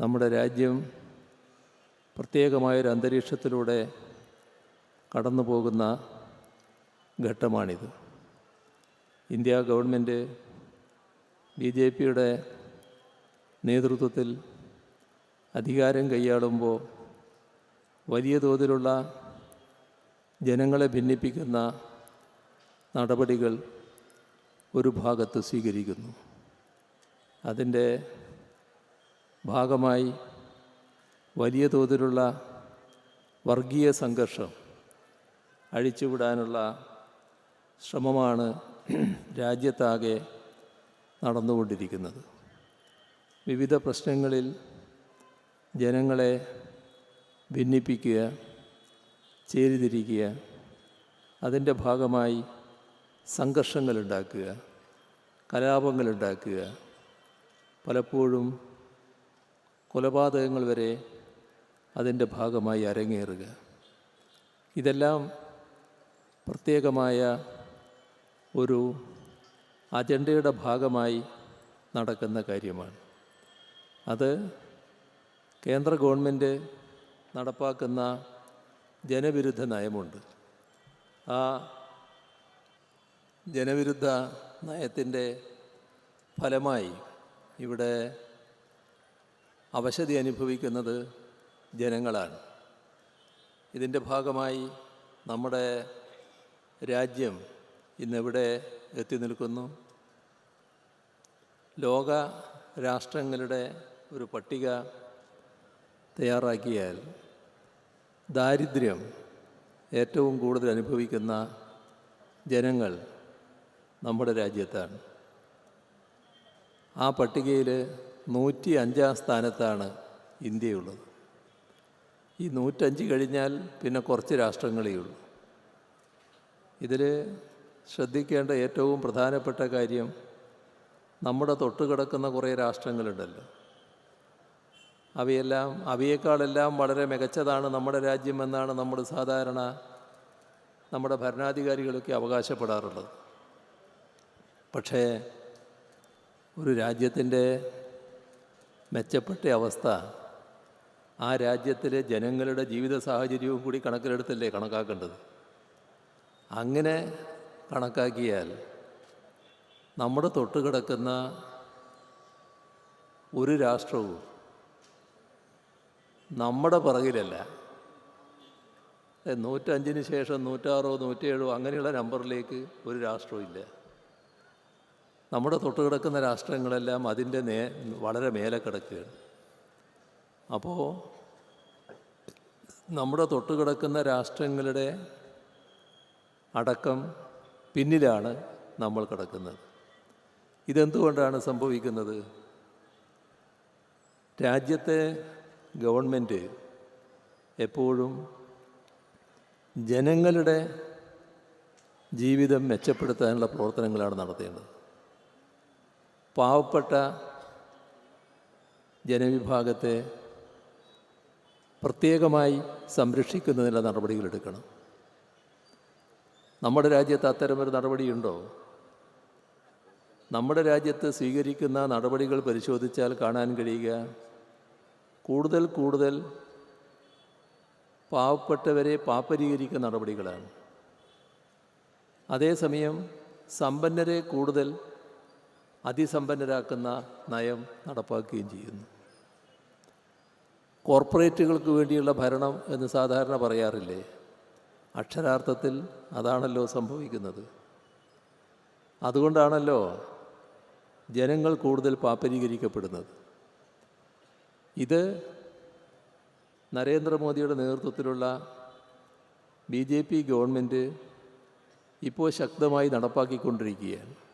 നമ്മുടെ രാജ്യം പ്രത്യേകമായൊരു അന്തരീക്ഷത്തിലൂടെ കടന്നു പോകുന്ന ഘട്ടമാണിത്. ഇന്ത്യ ഗവൺമെന്റ് ബി ജെ പിയുടെ നേതൃത്വത്തിൽ അധികാരം കൈയാളുമ്പോൾ വലിയ തോതിലുള്ള ജനങ്ങളെ ഭിന്നിപ്പിക്കുന്ന നടപടികൾ ഒരു ഭാഗത്ത് സ്വീകരിക്കുന്നു. അതിന്റെ ഭാഗമായി വലിയ തോതിലുള്ള വർഗീയ സംഘർഷം അഴിച്ചുവിടാനുള്ള ശ്രമമാണ് രാജ്യത്താകെ നടന്നുകൊണ്ടിരിക്കുന്നത്. വിവിധ പ്രശ്നങ്ങളിൽ ജനങ്ങളെ ഭിന്നിപ്പിക്കുക ചേരിതിരിക്കുക അതിന്റെ ഭാഗമായി സംഘർഷങ്ങളുണ്ടാക്കുക കലാപങ്ങളുണ്ടാക്കുക പലപ്പോഴും കൊലപാതകങ്ങൾ വരെ അതിന്റെ ഭാഗമായി അരങ്ങേറുക. ഇതെല്ലാം പ്രത്യേകമായ ഒരു അജണ്ടയുടെ ഭാഗമായി നടക്കുന്ന കാര്യമാണ്. അത് കേന്ദ്ര ഗവൺമെന്റ് നടപ്പാക്കുന്ന ജനവിരുദ്ധ നയമുണ്ട്. ആ ജനവിരുദ്ധ നയത്തിന്റെ ഫലമായി ഇവിടെ അവശതി അനുഭവിക്കുന്നത് ജനങ്ങളാണ്. ഇതിന്റെ ഭാഗമായി നമ്മുടെ രാജ്യം ഇന്നെവിടെ എത്തി നിൽക്കുന്നു. ലോക രാഷ്ട്രങ്ങളുടെ ഒരു പട്ടിക തയ്യാറാക്കിയാൽ ദാരിദ്ര്യം ഏറ്റവും കൂടുതൽ അനുഭവിക്കുന്ന ജനങ്ങൾ നമ്മുടെ രാജ്യത്താണ്. ആ പട്ടികയിൽ നൂറ്റി അഞ്ചാം സ്ഥാനത്താണ് ഇന്ത്യയുള്ളത്. ഈ നൂറ്റഞ്ച് കഴിഞ്ഞാൽ പിന്നെ കുറച്ച് രാഷ്ട്രങ്ങളേ ഉള്ളൂ. ഇതിൽ ശ്രദ്ധിക്കേണ്ട ഏറ്റവും പ്രധാനപ്പെട്ട കാര്യം നമ്മുടെ തൊട്ടുകിടക്കുന്ന കുറേ രാഷ്ട്രങ്ങളുണ്ടല്ലോ. അവയെല്ലാം അവയേക്കാളെല്ലാം വളരെ മികച്ചതാണ് നമ്മുടെ രാജ്യം എന്നാണ് നമ്മുടെ സാധാരണ നമ്മുടെ ഭരണാധികാരികളൊക്കെ അവകാശപ്പെടാറുള്ളത്. പക്ഷേ ഒരു രാജ്യത്തിന്റെ മെച്ചപ്പെട്ട അവസ്ഥ. ആ രാജ്യത്തിലെ ജനങ്ങളുടെ ജീവിത സാഹചര്യവും കൂടി കണക്കിലെടുത്തല്ലേ കണക്കാക്കേണ്ടത്. അങ്ങനെ കണക്കാക്കിയാൽ നമ്മുടെ തൊട്ടുകിടക്കുന്ന ഒരു രാഷ്ട്രവും നമ്മുടെ പിറകിലല്ല. നൂറ്റഞ്ചിന് ശേഷം നൂറ്റാറോ നൂറ്റേഴോ അങ്ങനെയുള്ള നമ്പറിലേക്ക് ഒരു രാഷ്ട്രവും ഇല്ല. നമ്മുടെ തൊട്ടുകിടക്കുന്ന രാഷ്ട്രങ്ങളെല്ലാം അതിന്റെ നേ വളരെ മേലെ കിടക്കുകയാണ്. അപ്പോൾ നമ്മുടെ തൊട്ടുകിടക്കുന്ന രാഷ്ട്രങ്ങളുടെ അടക്കം പിന്നിലാണ് നമ്മൾ കിടക്കുന്നത്. ഇതെന്തുകൊണ്ടാണ് സംഭവിക്കുന്നത്? രാജ്യത്തെ ഗവൺമെന്റ് എപ്പോഴും ജനങ്ങളുടെ ജീവിതം മെച്ചപ്പെടുത്താനുള്ള പ്രവർത്തനങ്ങളാണ് നടത്തേണ്ടത്. പാവപ്പെട്ട ജനവിഭാഗത്തെ പ്രത്യേകമായി സംരക്ഷിക്കുന്നതിനുള്ള നടപടികളെടുക്കണം നമ്മുടെ രാജ്യത്ത് അത്തരമൊരു നടപടിയുണ്ടോ? നമ്മുടെ രാജ്യത്ത് സ്വീകരിക്കുന്ന നടപടികൾ പരിശോധിച്ചാൽ കാണാൻ കഴിയുക. കൂടുതൽ കൂടുതൽ പാവപ്പെട്ടവരെ പാപ്പരീകരിക്കുന്ന നടപടികളാണ്. അതേസമയം സമ്പന്നരെ കൂടുതൽ അതിസമ്പന്നരാക്കുന്ന നയം നടപ്പാക്കുകയും ചെയ്യുന്നു. കോർപ്പറേറ്റുകൾക്ക് വേണ്ടിയുള്ള ഭരണം എന്ന് സാധാരണ പറയാറില്ലേ? അക്ഷരാർത്ഥത്തിൽ അതാണല്ലോ സംഭവിക്കുന്നത്. അതുകൊണ്ടാണല്ലോ ജനങ്ങൾ കൂടുതൽ പാപ്പരീകരിക്കപ്പെടുന്നത്. ഇത് നരേന്ദ്രമോദിയുടെ നേതൃത്വത്തിലുള്ള ബി ജെ പി ഗവൺമെന്റ് ഇപ്പോൾ ശക്തമായി നടപ്പാക്കിക്കൊണ്ടിരിക്കുകയാണ്.